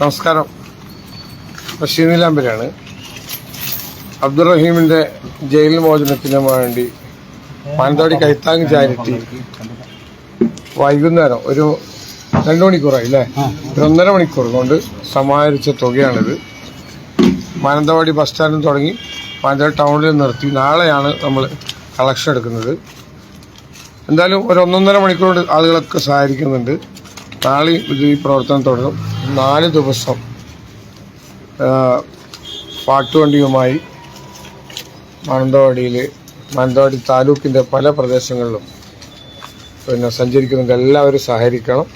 നമസ്കാരം. ബഷീർ നിലാമ്പരാണ് അബ്ദുറഹീമിന്റെ ജയിൽ മോചനത്തിന് വേണ്ടി മാനന്തവാടി കൈത്താങ് ചാരിറ്റി വൈകുന്നേരം ഒരു രണ്ട് മണിക്കൂറായി അല്ലേ? ഒരു ഒന്നര മണിക്കൂർ കൊണ്ട് സമാഹരിച്ച തുകയാണിത്. മാനന്തവാടി ബസ് സ്റ്റാൻഡിൽ തുടങ്ങി മാനന്തവാടി ടൗണിൽ നിർത്തി. നാളെയാണ് നമ്മൾ കളക്ഷൻ എടുക്കുന്നത്. എന്തായാലും ഒരു ഒന്നൊന്നര മണിക്കൂർ കൊണ്ട് ആളുകളൊക്കെ സഹായിക്കുന്നുണ്ട് നാളെ ഇത് ഈ പ്രവർത്തനം തുടരും. നാല് ദിവസം പാട്ടുവണ്ടിയുമായി മാനന്തവാടിയിൽ മാനന്തവാടി താലൂക്കിന്റെ പല പ്രദേശങ്ങളിലും പിന്നെ സഞ്ചരിക്കുന്നുണ്ട് എല്ലാവരും സഹകരിക്കണം.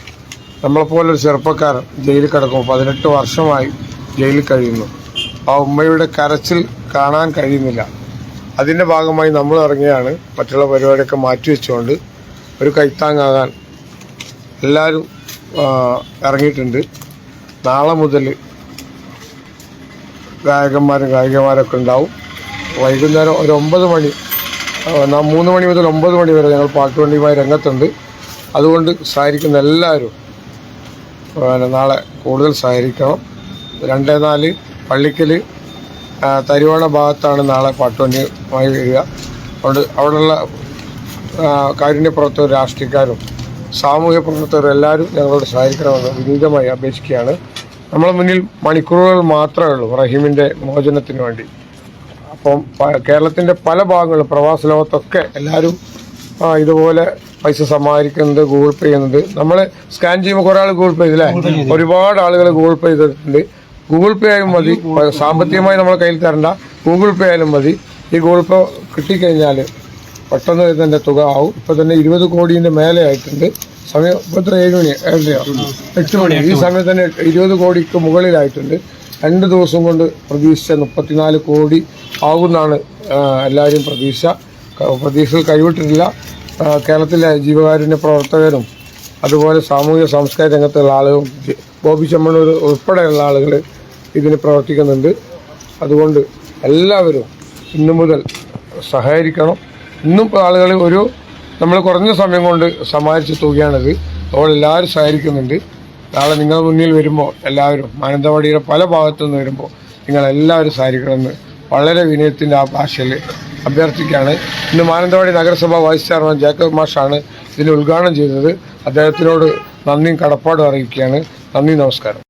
നമ്മളെപ്പോലൊരു ചെറുപ്പക്കാരൻ ജയിലിൽ കിടക്കുമ്പോൾ പതിനെട്ട് വർഷമായി ജയിലിൽ കഴിയുന്നു. ആ ഉമ്മയുടെ കരച്ചിൽ കാണാൻ കഴിയുന്നില്ല. അതിന്റെ ഭാഗമായി നമ്മൾ ഇറങ്ങിയാണ്. മറ്റുള്ള പരിപാടിയൊക്കെ മാറ്റിവെച്ചുകൊണ്ട് ഒരു കൈത്താങ്ങാകാൻ എല്ലാവരും ഇറങ്ങിയിട്ടുണ്ട്. നാളെ മുതൽ ഗായകന്മാരും ഗായികമാരൊക്കെ ഉണ്ടാവും. വൈകുന്നേരം ഒരു ഒമ്പത് മണി മൂന്ന് മണി മുതൽ ഒമ്പത് മണി വരെ ഞങ്ങൾ പാട്ടുവണ്ടിയുമായി രംഗത്തുണ്ട്. അതുകൊണ്ട് സഹായിക്കുന്ന എല്ലാവരും നാളെ കൂടുതൽ സഹകരിക്കണം. രണ്ടേ നാല് പള്ളിക്കൽ തരുവണ ഭാഗത്താണ് നാളെ പാട്ടുവണ്ടിയുമായി വരിക. അതുകൊണ്ട് അവിടെയുള്ള കാരുണ്യപ്പുറത്തെ രാഷ്ട്രീയക്കാരും സാമൂഹ്യ പ്രവർത്തകർ എല്ലാവരും ഞങ്ങളോട് സഹായിക്കണമെന്ന് വിനീതമായി അപേക്ഷിക്കുകയാണ്. നമ്മളെ മുന്നിൽ മണിക്കൂറുകൾ മാത്രമേ ഉള്ളൂ റഹീമിന്റെ മോചനത്തിന് വേണ്ടി. അപ്പം കേരളത്തിന്റെ പല ഭാഗങ്ങളും പ്രവാസ ലോകത്തൊക്കെ എല്ലാവരും ഇതുപോലെ പൈസ സമാഹരിക്കുന്നത് ഗൂഗിൾ പേ ചെയ്യുന്നത് നമ്മൾ സ്കാൻ ചെയ്യുമ്പോൾ കുറേ ആൾ ഗൂഗിൾ പേ ചെയ്തില്ലേ? ഒരുപാട് ആളുകൾ ഗൂഗിൾ പേ ചെയ്തിട്ടുണ്ട്. ഗൂഗിൾ പേ ആയാലും മതി. സാമ്പത്തികമായി നമ്മളെ കയ്യിൽ തരണ്ട. ഗൂഗിൾ പേ ആയാലും മതി. ഈ ഗൂഗിൾ പേ കിട്ടിക്കഴിഞ്ഞാൽ പെട്ടെന്ന് തന്നെ തുക ആവും. ഇപ്പൊ തന്നെ ഇരുപത് കോടിന്റെ മേലെ ആയിട്ടുണ്ട്. സമയം ഇപ്പൊ എത്ര? ഏഴ് മണി ഏഴരയോ എട്ട് മണി ഈ സമയത്ത് തന്നെ ഇരുപത് കോടിക്ക് മുകളിലായിട്ടുണ്ട്. രണ്ട് ദിവസം കൊണ്ട് പ്രതീക്ഷിച്ച മുപ്പത്തിനാല് കോടി ആകുമെന്നാണ് എല്ലാവരും പ്രതീക്ഷ. പ്രതീക്ഷകൾ കൈവിട്ടിട്ടില്ല. കേരളത്തിലെ ജീവകാരുണ്യ പ്രവർത്തകരും അതുപോലെ സാമൂഹിക സാംസ്കാരിക രംഗത്തുള്ള ആളുകളും ബോബി ചെമ്മണ്ണൂർ ഉൾപ്പെടെയുള്ള ആളുകൾ ഇതിന് പ്രവർത്തിക്കുന്നുണ്ട്. അതുകൊണ്ട് എല്ലാവരും ഇന്നു മുതൽ സഹകരിക്കണം. ഇന്നും ആളുകൾ ഒരു നമ്മൾ കുറഞ്ഞ സമയം കൊണ്ട് സമാഹരിച്ച തുകയാണിത്. അപ്പോൾ എല്ലാവരും സഹകരിക്കുന്നുണ്ട്. നാളെ നിങ്ങളുടെ മുന്നിൽ വരുമ്പോൾ എല്ലാവരും മാനന്തവാടിയുടെ പല ഭാഗത്തു നിന്ന് വരുമ്പോൾ നിങ്ങളെല്ലാവരും സഹകരിക്കണമെന്ന് വളരെ വിനയത്തിന്റെ ആ ഭാഷയിൽ അഭ്യർത്ഥിക്കുകയാണ്. ഇന്ന് മാനന്തവാടി നഗരസഭ വൈസ് ചെയർമാൻ ജേക്കബ് മാഷാണ് ഇതിന് ഉദ്ഘാടനം ചെയ്തത്. അദ്ദേഹത്തിനോട് നന്ദിയും കടപ്പാടും അറിയിക്കുകയാണ്. നന്ദി നമസ്കാരം.